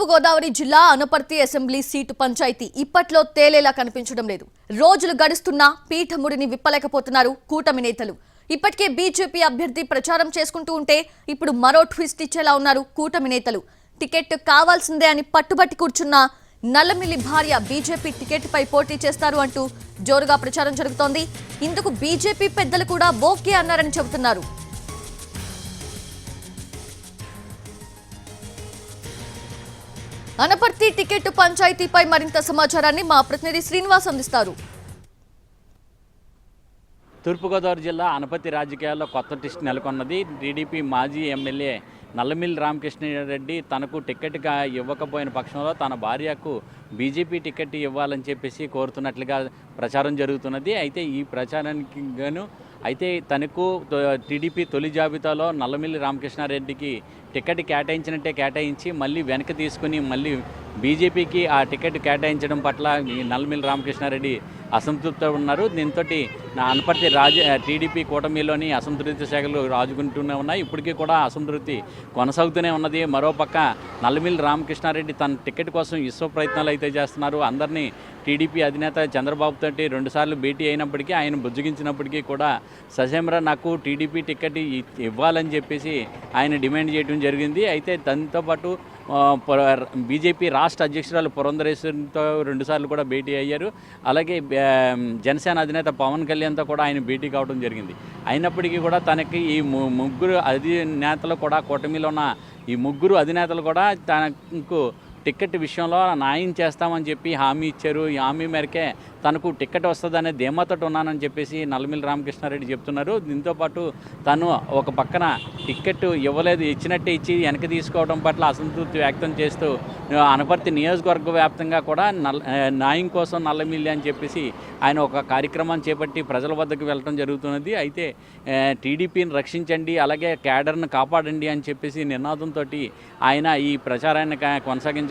తూర్పుగోదావరి జిల్లా Anaparthi assembly seat panchayat ఇప్పట్లో తేలేలా కనిపించడం లేదు. రోజులు గడుస్తున్నా పీఠముడిని విప్పలేకపోతున్నారు కూటమి నేతలు. ఇప్పటికే బీజేపీ అభ్యర్థి ప్రచారం చేసుకుంటూ ఉంటే ఇప్పుడు మరో ట్విస్ట్ ఇచ్చేలా ఉన్నారు కూటమి నేతలు. టికెట్ కావాల్సిందే అని పట్టుబట్టి కూర్చున్న నల్లమిల్లి భార్య బీజేపీ టికెట్పై పోటీ చేస్తారు అంటూ జోరుగా ప్రచారం జరుగుతోంది. ఇందుకు బీజేపీ పెద్దలు కూడా ఓకే అన్నారని చెబుతున్నారు. అనపర్తి టికెట్ పంచాయతీపై మరింత సమాచారాన్ని మా ప్రతినిధి శ్రీనివాస్ అందిస్తారు. తూర్పుగోదావరి జిల్లా అనపతి రాజకీయాల్లో కొత్త టిస్ట్ నెలకొన్నది. టీడీపీ మాజీ ఎమ్మెల్యే నల్లమిల్లి రామకృష్ణారెడ్డి తనకు టికెట్గా ఇవ్వకపోయిన పక్షంలో తన భార్యకు బీజేపీ టికెట్ ఇవ్వాలని చెప్పేసి కోరుతున్నట్లుగా ప్రచారం జరుగుతున్నది. అయితే ఈ ప్రచారానికి గాను అయితే తనకు టీడీపీ తొలి జాబితాలో నల్లమిల్లి రామకృష్ణారెడ్డికి టికెట్ కేటాయించినట్టే కేటాయించి మళ్ళీ వెనక్కి తీసుకుని మళ్ళీ బీజేపీకి ఆ టికెట్ కేటాయించడం పట్ల నల్లమిల్లి రామకృష్ణారెడ్డి అసంతృప్తి ఉన్నారు. దీంతో నా అనపర్తి రాజ టీడీపీ కూటమిలోని అసంతృప్తి శాఖలు రాజుకుంటూనే ఉన్నాయి. ఇప్పటికీ కూడా అసంతృప్తి కొనసాగుతూనే ఉన్నది. మరోపక్క నల్లమిల్లి రామకృష్ణారెడ్డి తన టికెట్ కోసం విశ్వ ప్రయత్నాలు అయితే చేస్తున్నారు. అందరినీ టీడీపీ అధినేత చంద్రబాబు తోటి రెండుసార్లు భేటీ అయినప్పటికీ ఆయన బుజ్జగించినప్పటికీ కూడా ససేమరా నాకు టీడీపీ టికెట్ ఇవ్వాలని చెప్పేసి ఆయన డిమాండ్ చేయడం జరిగింది. అయితే దాంతోపాటు బీజేపీ రాష్ట్ర అధ్యక్షురాలు పురంధరేశ్వరితో రెండుసార్లు కూడా భేటీ అయ్యారు. అలాగే జనసేన అధినేత పవన్ కళ్యాణ్తో కూడా ఆయన భేటీ కావడం జరిగింది. అయినప్పటికీ కూడా తనకి ఈ ముగ్గురు అధినేతలు కూడా కూటమిలో ఉన్న ఈ ముగ్గురు అధినేతలు కూడా తనకు టికెట్ విషయంలో న్యాయం చేస్తామని చెప్పి హామీ ఇచ్చారు. ఈ హామీ మేరకే తనకు టికెట్ వస్తుందనే ధీమాతోటి ఉన్నానని చెప్పేసి నల్లమిల్లి రామకృష్ణారెడ్డి చెప్తున్నారు. దీంతోపాటు తను ఒక పక్కన టికెట్ ఇవ్వలేదు ఇచ్చినట్టే ఇచ్చి వెనక తీసుకోవడం పట్ల అసంతృప్తి వ్యక్తం చేస్తూ అనపర్తి నియోజకవర్గ వ్యాప్తంగా కూడా నల్ న్యాయం కోసం నల్లమిల్లి అని చెప్పేసి ఆయన ఒక కార్యక్రమాన్ని చేపట్టి ప్రజల వద్దకు వెళ్ళడం జరుగుతున్నది. అయితే టీడీపీని రక్షించండి అలాగే క్యాడర్ను కాపాడండి అని చెప్పేసి నినాదంతో ఆయన ఈ ప్రచారాన్ని కా-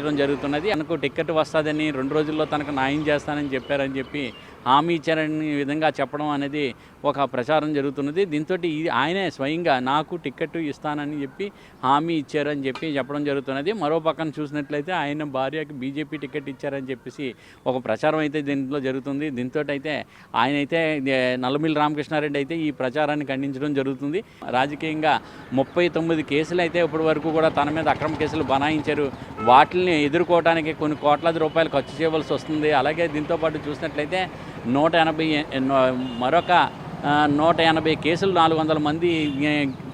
కొనసాగించడం జరుగుతున్నది. తనకు టికెట్ వస్తుందని రెండు రోజుల్లో తనకు న్యాయం చేస్తానని చెప్పారని చెప్పి హామీ ఇచ్చారని విధంగా చెప్పడం అనేది ఒక ప్రచారం జరుగుతున్నది. దీంతో ఆయనే స్వయంగా నాకు టికెట్ ఇస్తానని చెప్పి హామీ ఇచ్చారని చెప్పి చెప్పడం జరుగుతున్నది. మరో పక్కన చూసినట్లయితే ఆయన భార్యకి బీజేపీ టికెట్ ఇచ్చారని చెప్పేసి ఒక ప్రచారం అయితే దీంట్లో జరుగుతుంది. దీంతో అయితే ఆయన అయితే నల్లమిల్లి రామకృష్ణారెడ్డి అయితే ఈ ప్రచారాన్ని ఖండించడం జరుగుతుంది. రాజకీయంగా ముప్పై తొమ్మిది కేసులు అయితే ఇప్పటి వరకు కూడా తన మీద అక్రమ కేసులు బనాయించారు. వాటిని ఎదుర్కోవడానికి కొన్ని కోట్లాది రూపాయలు ఖర్చు చేయవలసి వస్తుంది. అలాగే దీంతో పాటు చూసినట్లయితే నూట ఎనభై మరొక నూట ఎనభై కేసులు నాలుగు వందల మంది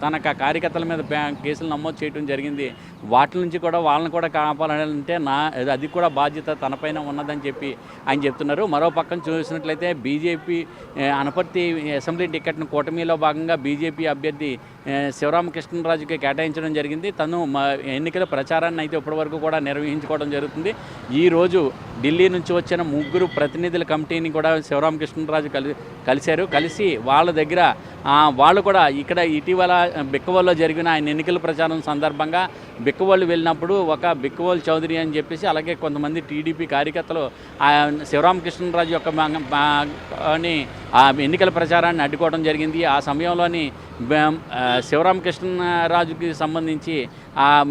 తనకు తన కార్యకర్తల మీద కేసులు నమోదు చేయడం జరిగింది. వాటి నుంచి కూడా వాళ్ళని కూడా కాపాడాలంటే నా అది కూడా బాధ్యత తనపైన ఉన్నదని చెప్పి ఆయన చెప్తున్నారు. మరో పక్కన చూసినట్లయితే బీజేపీ అనపర్తి అసెంబ్లీ టికెట్ను కూటమిలో భాగంగా బీజేపీ అభ్యర్థి శివరామకృష్ణరాజుకి కేటాయించడం జరిగింది. తను మా ఎన్నికల ప్రచారాన్ని అయితే ఇప్పటివరకు కూడా నిర్వహించుకోవడం జరుగుతుంది. ఈరోజు ఢిల్లీ నుంచి వచ్చిన ముగ్గురు ప్రతినిధుల కమిటీని కూడా శివరామకృష్ణరాజు కలి కలిశారు. కలిసి వాళ్ళ దగ్గర వాళ్ళు కూడా ఇక్కడ ఇటీవల బిక్కవల్లో జరిగిన ఆయన ఎన్నికల ప్రచారం సందర్భంగా బిక్కవోళ్ళు వెళ్ళినప్పుడు ఒక బిక్కవోలు చౌదరి అని చెప్పేసి అలాగే కొంతమంది టీడీపీ కార్యకర్తలు శివరామకృష్ణరాజు యొక్క అని ఆ ఎన్నికల ప్రచారాన్ని అడ్డుకోవడం జరిగింది. ఆ సమయంలోని బెం- ఆ, శివరామకృష్ణరాజుకి సంబంధించి ఆ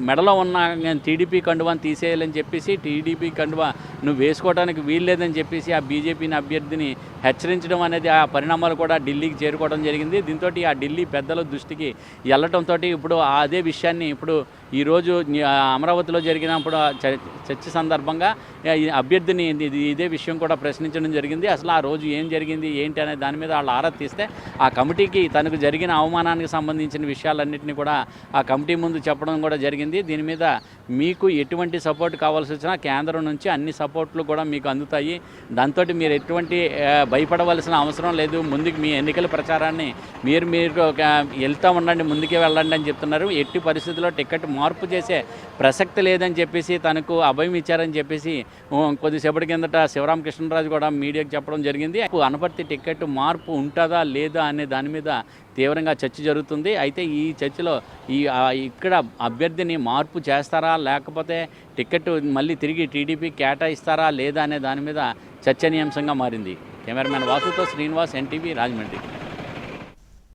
మెడలో ఉన్న టీడీపీ కండువాని తీసేయాలని చెప్పేసి టీడీపీ కండువా నువ్వు వేసుకోవడానికి వీల్లేదని చెప్పేసి ఆ బీజేపీని అభ్యర్థిని హెచ్చరించడం అనేది ఆ పరిణామాలు కూడా ఢిల్లీకి చేరుకోవడం జరిగింది. దీంతో ఆ ఢిల్లీ పెద్దల దృష్టికి వెళ్ళటంతో ఇప్పుడు అదే విషయాన్ని ఇప్పుడు ఈరోజు అమరావతిలో జరిగినప్పుడు చర్చ సందర్భంగా అభ్యర్థిని ఇది ఇదే విషయం కూడా ప్రశ్నించడం జరిగింది. అసలు ఆ రోజు ఏం జరిగింది ఏంటి అనే దాని మీద వాళ్ళు ఆరా తీస్తే ఆ కమిటీకి తనకు జరిగిన అవమానానికి సంబంధించిన విషయాలన్నింటినీ కూడా ఆ కమిటీ ముందు చెప్పడం కూడా జరిగింది. దీని మీద మీకు ఎటువంటి సపోర్ట్ కావాల్సి వచ్చినా కేంద్రం నుంచి అన్ని సపోర్ట్లు కూడా మీకు అందుతాయి. దాంతో మీరు ఎటువంటి భయపడవలసిన అవసరం లేదు. ముందుకు మీ ఎన్నికల ప్రచారాన్ని మీరు మీరు ఒక వెళ్తూ ఉండండి ముందుకే వెళ్ళండి అని చెప్తున్నారు. ఎట్టి పరిస్థితుల్లో టికెట్ మార్పు చేసే ప్రసక్తి లేదని చెప్పేసి తనకు అభయం ఇచ్చారని చెప్పేసి కొద్దిసేపటి కిందట శివరామకృష్ణరాజు కూడా మీడియాకు చెప్పడం జరిగింది. అనపర్తి టికెట్ మార్పు ఉంటుందా లేదా అనే దాని మీద తీవ్రంగా చర్చ జరుగుతుంది. అయితే ఈ చర్చలో ఈ ఇక్కడ అభ్యర్థిని మార్పు చేస్తారా లేకపోతే టికెట్ మళ్ళీ తిరిగి టీడీపీ కేటాయిస్తారా లేదా అనే దాని మీద చర్చనీయాంశంగా మారింది. కెమెరామెన్ వాసుతో శ్రీనివాస్ ఎన్టీవీ రాజమండ్రి.